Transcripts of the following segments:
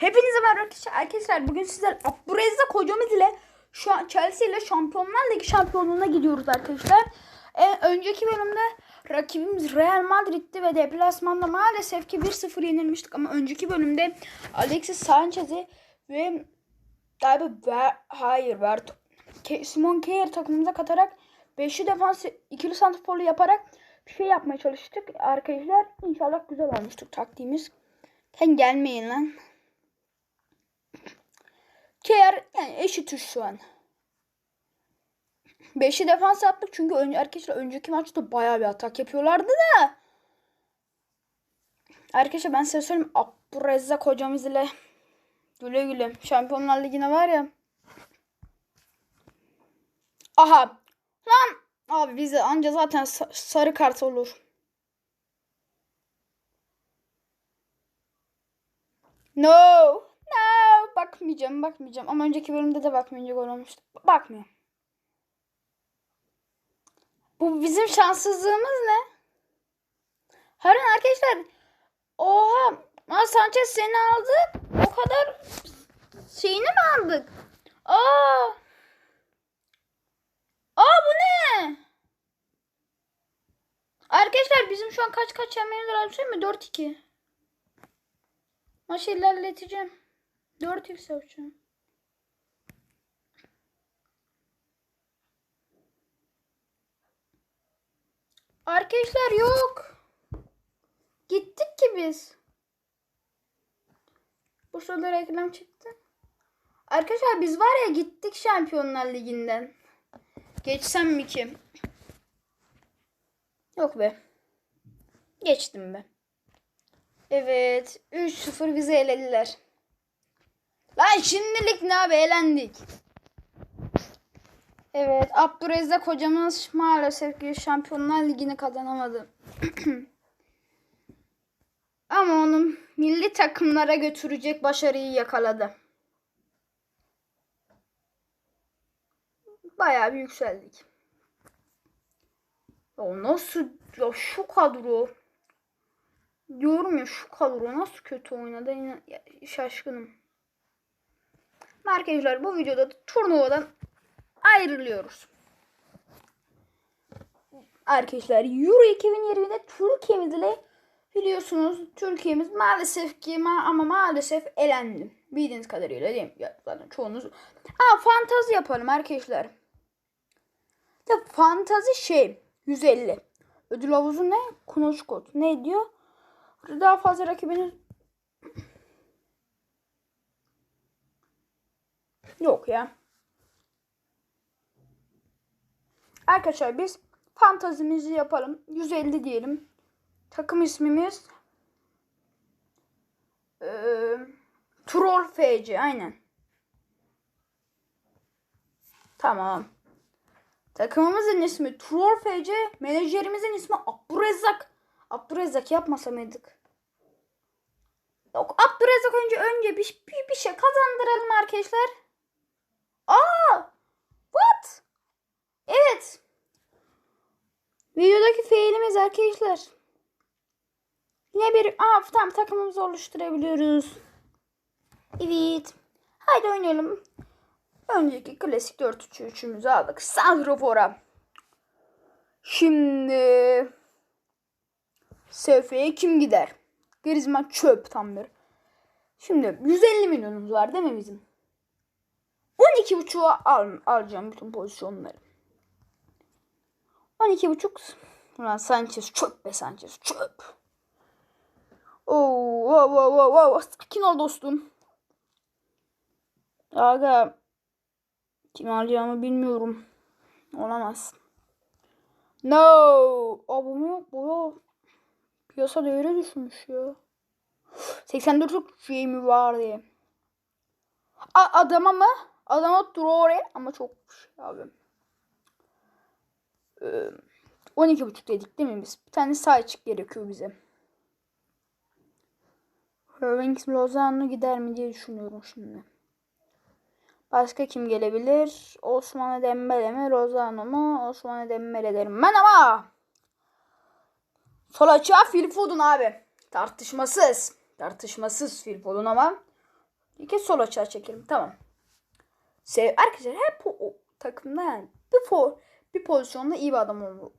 Hepinize merhaba arkadaşlar. Bugün sizler Abdurrezzak hocamız ile şu an Chelsea ile Şampiyonlar Ligi şampiyonluğuna gidiyoruz arkadaşlar. Ee, önceki bölümde rakibimiz Real Madrid'ti ve deplasmanda maalesef ki 1-0 yenilmiştik ama önceki bölümde Alexis Sanchez'i ve galiba ver, hayır ver Simon Kjaer takımımıza katarak 5'li defans ikili santrforlu yaparak bir şey yapmaya çalıştık arkadaşlar. İnşallah güzel olmuştur taktiğimiz. Sen gelmeyin lan. Kjaer yani eşitiz şu an. Beşi defans yaptık çünkü ön, arkadaşlar önceki maçta bayağı bir atak yapıyorlardı da. Arkadaşlar ben size söyleyeyim Abdurrezzak hocamız ile güle güle Şampiyonlar Ligi'ne var ya. Aha. Lan abi bize anca zaten sa- sarı kart olur. No. Bakmayacağım bakmayacağım. Ama önceki bölümde de bakmayınca gol olmuştu. Bakmıyorum. Bu bizim şanssızlığımız ne? Harun arkadaşlar. Oha. Aa, Sanchez seni aldı. O kadar şeyini mi aldık? Aa. Aa bu ne? Arkadaşlar bizim şu an kaç kaç yenmemiz lazım mi? 4-2. Maçı ilerleteceğim. 4x yapacağım. Arkadaşlar yok. Gittik ki biz. Bu sırada reklam çıktı. Arkadaşlar biz var ya gittik Şampiyonlar Ligi'nden. Geçsem mi ki? Yok be. Geçtim be. Evet. 3-0 bizi elediler. Lan şimdilik ne abi elendik. Evet. Abdurrezzak hocamız maalesef ki Şampiyonlar Ligi'ni kazanamadı. Ama onun milli takımlara götürecek başarıyı yakaladı. Bayağı bir yükseldik. Ya nasıl ya şu kadro diyorum ya şu kadro nasıl kötü oynadı şaşkınım. Arkadaşlar bu videoda turnuvadan ayrılıyoruz. Arkadaşlar Euro 2020'de Türkiye'miz ile biliyorsunuz Türkiye'miz maalesef ki ma ama maalesef elendi. Bildiğiniz kadarıyla değil mi? Ya, zaten çoğunuz. Aa fantazi yapalım arkadaşlar. Ya fantazi şey 150. Ödül havuzu ne? Kunuş kod. Ne diyor? Daha fazla rakibiniz Yok ya. Arkadaşlar biz fantazimizi yapalım. 150 diyelim. Takım ismimiz eee Troll FC aynen. Tamam. Takımımızın ismi Troll FC, menajerimizin ismi Abdurrezzak. Abdurrezzak yapmasa mıydık? Yok Abdurrezzak önce önce bir, bir, bir şey kazandıralım arkadaşlar. Aa! What? Evet. Videodaki failimiz arkadaşlar. Yine bir aa tamam takımımızı oluşturabiliyoruz. Evet. Haydi oynayalım. Önceki klasik 4-3-3'ümüzü aldık. Santrofor'a. Şimdi SF'ye kim gider? Griezmann çöp tam bir. Şimdi 150 milyonumuz var değil mi bizim? 12.5'a al, alacağım bütün pozisyonları. 12.5 Ulan Sanchez çöp be Sanchez çöp. Oo, wow, wow, wow, wow. Sakin ol dostum. Aga kim alacağımı bilmiyorum. Olamaz. No. Mu yok bu yok. Piyasa değeri düşmüş ya. 84 şey mi var diye. A adama mı? Adama Traore ama çok şey abi. Ee, 12.5 dedik değil mi biz? Bir tane sağ açık gerekiyor bize. Rovings Lozano gider mi diye düşünüyorum şimdi. Başka kim gelebilir? Osman Dembele mi? Lozano mu? Osman Dembele derim ben ama. Sol açığa Phil Foden abi. Tartışmasız. Tartışmasız Phil Foden ama İki sol açığa çekelim. Tamam. Sev arkadaşlar hep o takımda yani bir for bir pozisyonda iyi bir adam oldu.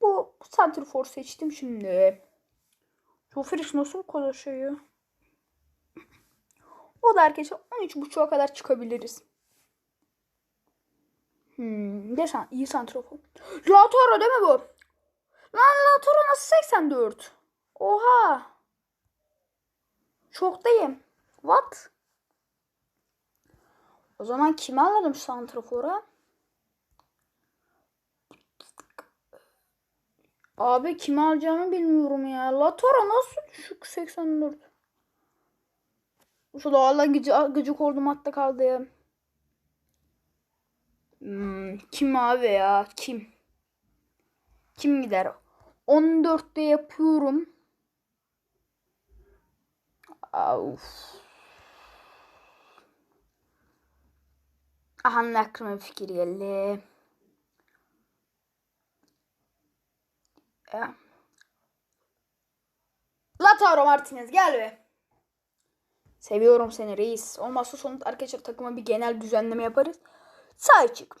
Bu Santrfor seçtim şimdi. Joferiş nasıl konuşuyor? O da arkadaşlar 13.5'a kadar çıkabiliriz. Hmm, de san iyi santrofor. Lautaro değil mi bu? Lan Lautaro nasıl 84? Oha. Şoktayım. What? O zaman kimi alalım santrofora? Abi kimi alacağımı bilmiyorum ya. Lautaro nasıl düşük 84? Şu doğalla gıcı, gıcık oldum hatta kaldı ya. Hmm, kim abi ya? Kim? Kim gider? 14'te yapıyorum. Of. Aha aklıma bir fikir geldi. Ya. Lautaro Martinez gel be. Seviyorum seni reis. Olmazsa sonunda arkadaşlar takıma bir genel düzenleme yaparız. Sağ çık.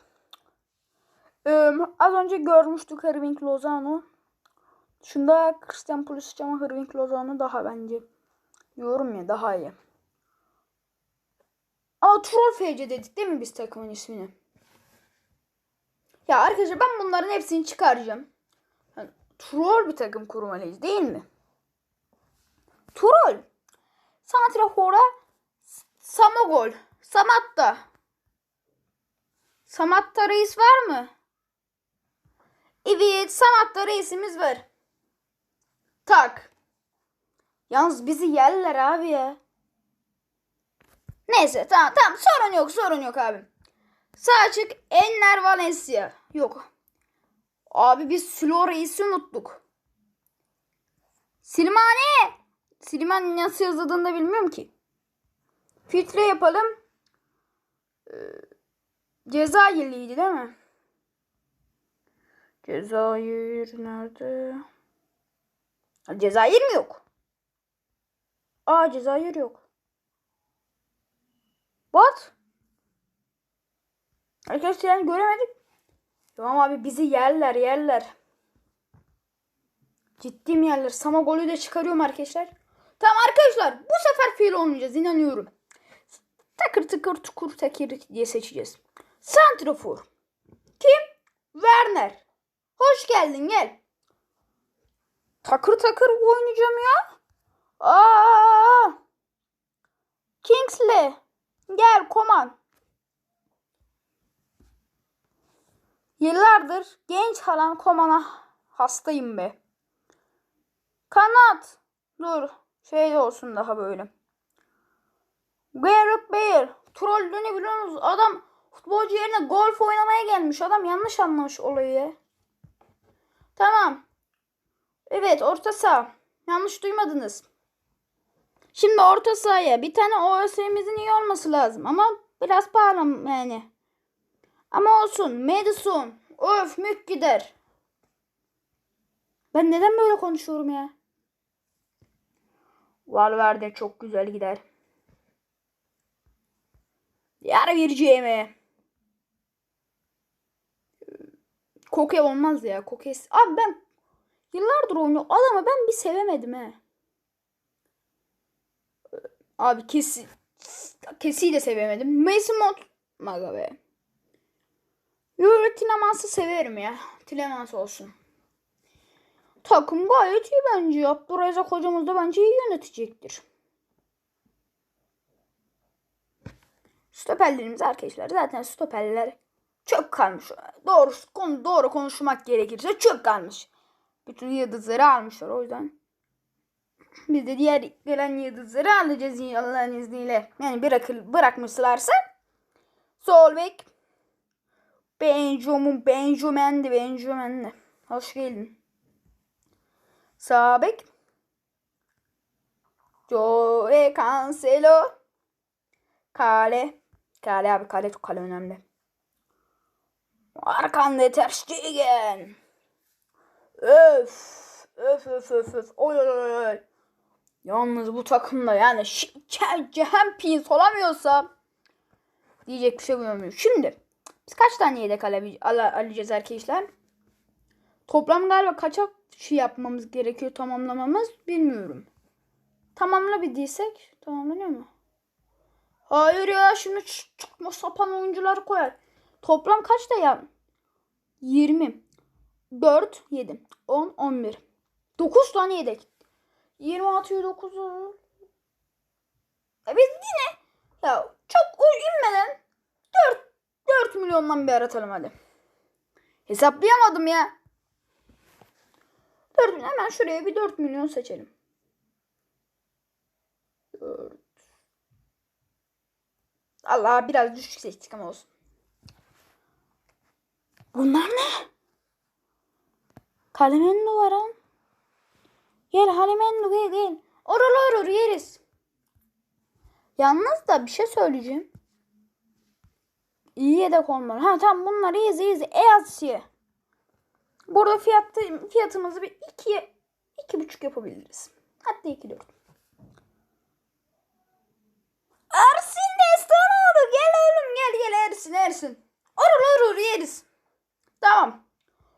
Ee, az önce görmüştük Irving Lozano. Şunda Christian Pulisic ama Irving Lozano daha bence. Diyorum ya daha iyi. Troll FC dedik değil mi biz takımın ismini? Ya arkadaşlar ben bunların hepsini çıkaracağım. Yani, troll bir takım kurmalıyız değil mi? Troll. Santrafora Samogol. Samatta. Samatta reis var mı? Evet Samatta reisimiz var. Tak. Yalnız bizi yerler abi ya. Neyse tamam tamam sorun yok sorun yok abi. Sağ açık Enner Valencia. Yok. Abi biz reisi unuttuk. Silmane. Silman nasıl yazıldığını da bilmiyorum ki. Filtre yapalım. Ee, Cezayirliydi değil mi? Cezayir nerede? Cezayir mi yok? Aa Cezayir yok. What? Arkadaşlar yani göremedik. Tamam abi bizi yerler yerler. Ciddiyim yerler. Sama golü de çıkarıyorum arkadaşlar. Tamam arkadaşlar bu sefer fiil olmayacağız inanıyorum. Takır tıkır tukur tekir diye seçeceğiz. Santrofor. Kim? Werner. Hoş geldin gel. Takır takır oynayacağım ya. Aa! Kingsley. Gel koman. Yıllardır genç halan komana hastayım be. Kanat. Dur. Şey olsun daha böyle. Gareth Bale. Trollünü biliyor musunuz? Adam futbolcu yerine golf oynamaya gelmiş. Adam yanlış anlamış olayı. Tamam. Evet orta saha. Yanlış duymadınız. Şimdi orta sahaya bir tane OSM'imizin iyi olması lazım ama biraz pahalı yani. Ama olsun. Madison. Öf mük gider. Ben neden böyle konuşuyorum ya? Valverde çok güzel gider. Diğer vereceğimi. Koke olmaz ya. Koke. Abi ben yıllardır oynuyor. Adamı ben bir sevemedim he. Abi kesi kesiyi de sevemedim. Mason Mount maga be. Yo Tinemans'ı severim ya. Tilemans olsun. Takım gayet iyi bence. Abdurrazak hocamız da bence iyi yönetecektir. Stoperlerimiz arkadaşlar zaten stoperler çok kalmış. Doğru konu doğru konuşmak gerekirse çok kalmış. Bütün yıldızları almışlar o yüzden. Biz de diğer gelen yıldızları alacağız Allah'ın izniyle. Yani bırakıl, bırakmışlarsa sol bek Benjamin Benjamin'di Benjamin'di. Hoş geldin. Sağ bek Joe Cancelo Kale Kale abi kale çok kale önemli. Arkanda Ter Stegen. Öf. Öf öf öf öf. Oy oy oy. Yalnız bu takımda yani Champions olamıyorsa diyecek bir şey bulamıyorum. Şimdi biz kaç tane yedek alacağız arkadaşlar? Toplam galiba kaça şey yapmamız gerekiyor tamamlamamız bilmiyorum. Tamamla bir diysek tamamlanıyor mu? Hayır ya şimdi çıkma sapan oyuncular koyar. Toplam kaç da ya? 20. 4, 7, 10, 11. 9 tane yedek. 26, 9. E biz yine ya çok inmeden 4, 4 milyondan bir aratalım hadi. Hesaplayamadım ya. 4 milyon hemen şuraya bir 4 milyon seçelim. 4. Allah biraz düşük seçtik ama olsun. Bunlar ne? Kalemendo var ha. Gel Halemendo gel gel. Oralı oralı yeriz. Yalnız da bir şey söyleyeceğim. İyi yedek olmalı. Ha tamam bunlar iyiyiz iyiyiz. Easya. Burada fiyatı, fiyatımızı bir ikiye iki buçuk yapabiliriz. Hatta iki dört. Ersin Destanoğlu gel oğlum gel gel Ersin Ersin. Orul orul yeriz. Tamam.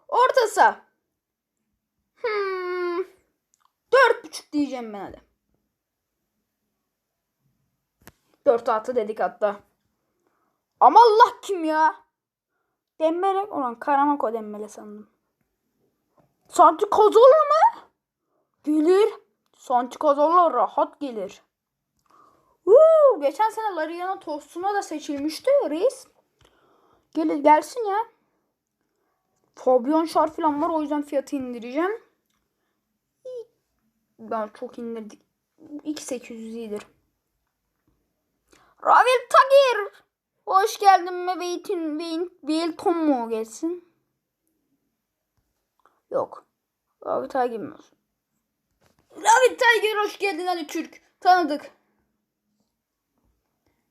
Orta saha. Hmm. Dört buçuk diyeceğim ben hadi. Dört altı dedik hatta. Ama Allah kim ya? Dembele olan Karamako Dembele sandım. Santi Kozolu mu? Gelir. Santi Kozolu rahat gelir. Uuu, geçen sene Lariana Tostuna da seçilmişti reis. Gelir gelsin ya. Fabian Şar falan var o yüzden fiyatı indireceğim. Ben çok indirdik. 2800 iyidir. Ravel Tagir. Hoş geldin mi Beytin Beyin Beyton mu gelsin? Yok. Ravel Tagir mi olsun? Ravel Tagir hoş geldin hadi Türk. Tanıdık.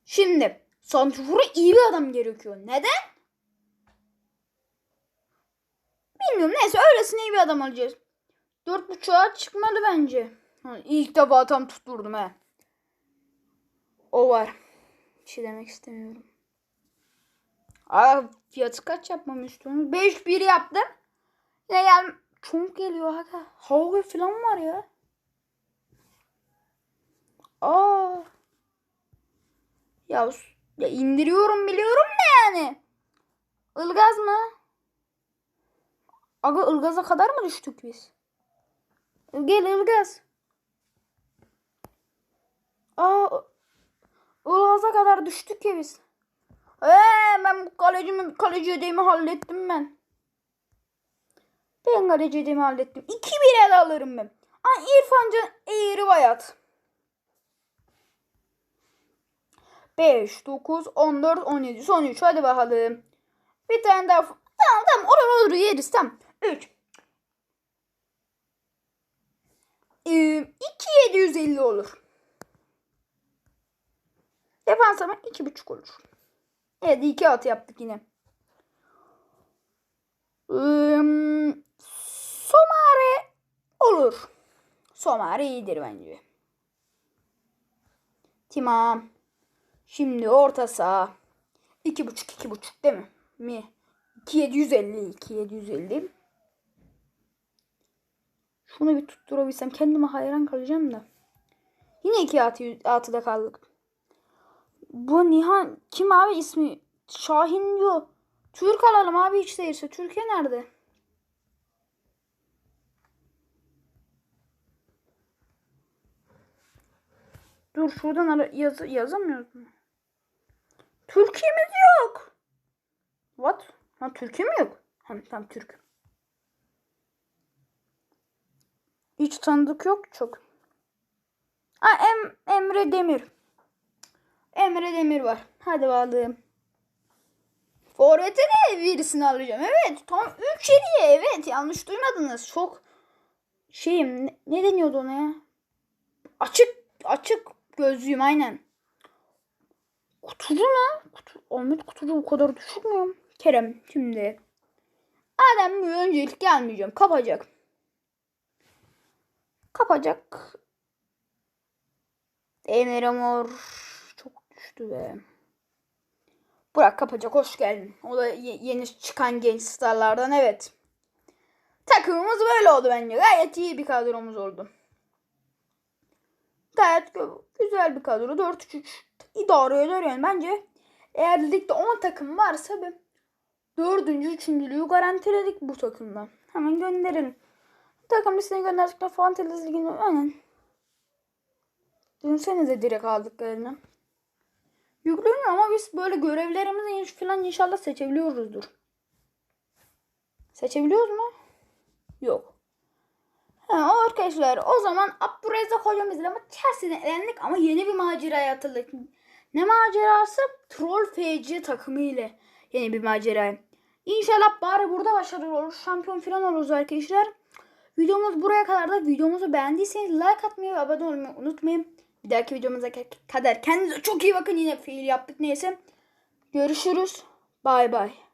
Şimdi Santrfor'a iyi bir adam gerekiyor. Neden? Bilmiyorum neyse öylesine iyi bir adam alacağız. Dört buçuğa çıkmalı bence. Ha, İlk defa tam tutturdum he. O var. Bir şey demek istemiyorum. Aa, fiyatı kaç yapmamı istiyorsunuz? 5 1 yaptım. Yine gel çok geliyor haka. Hava falan var ya. Aa. Ya, ya indiriyorum biliyorum da yani. Ilgaz mı? Aga Ilgaz'a kadar mı düştük biz? Gel Ilgaz. Aa Ilgaz'a kadar düştük ya biz. Eee ben bu kalecimi, kaleci ödeyimi hallettim ben. Ben kaleci ödeyimi hallettim. 2 bir el alırım ben. Aa İrfan Can Eğri Bayat. 5, 9, 14, 17, son 3. Hadi bakalım. Bir tane daha. Tamam tamam olur olur yeriz tamam. 3. Ee, 2 750 olur. Defans ama 2,5 olur. Evet 2 at yaptık yine. Ee, Somare olur. Somare iyidir bence. Tamam. Şimdi orta saha. 2,5 2,5 değil mi? Mi? 2750 2750. Şunu bir tutturabilsem kendime hayran kalacağım da. Yine iki atı, atıda kaldık. Bu Nihan kim abi ismi? Şahin diyor. Türk alalım abi hiç değilse. Türkiye nerede? Dur şuradan ara yaz yazamıyoruz mu? Türkiye'miz yok. What? Ha Türkiye mi yok? Hem tam Türk. Hiç tanıdık yok çok. Ha em, Emre Demir. Emre Demir var. Hadi bakalım. Forvet'e de birisini alacağım. Evet. Tam 3 7'ye. Evet. Yanlış duymadınız. Çok şeyim. Ne, ne deniyordu ona ya? Açık açık gözlüyüm aynen. Kutucu ne? Kutu, Ahmet Kutucu o kadar düşük mü? Kerem şimdi. Adem bir öncelik gelmeyeceğim. Kapacak. Kapacak. Emre Mor çok düştü be. Burak Kapacak hoş geldin. O da ye- yeni çıkan genç starlardan evet. Takımımız böyle oldu bence. Gayet iyi bir kadromuz oldu. Gayet güzel bir kadro. 4-3-3 idare eder yani. Bence eğer ligde 10 takım varsa bir dördüncü, üçüncülüğü garantiledik bu takımdan. Hemen gönderelim. Takım listesine gönderdikten Fantezi Ligi'ne aynen. Düşünsenize direkt aldıklarını. Yükleniyor ama biz böyle görevlerimizi falan inşallah seçebiliyoruzdur. Seçebiliyoruz mu? Yok. Ha, arkadaşlar o zaman Abdurrezzak hocamızla ama Chelsea'den elendik ama yeni bir maceraya atıldık. Ne macerası? Troll FC takımı ile yeni bir macera. İnşallah bari burada başarılı olur. Şampiyon falan oluruz arkadaşlar. Videomuz buraya kadar da videomuzu beğendiyseniz like atmayı ve abone olmayı unutmayın. Bir dahaki videomuza kadar kendinize çok iyi bakın. Yine fiil yaptık neyse. Görüşürüz. Bay bay.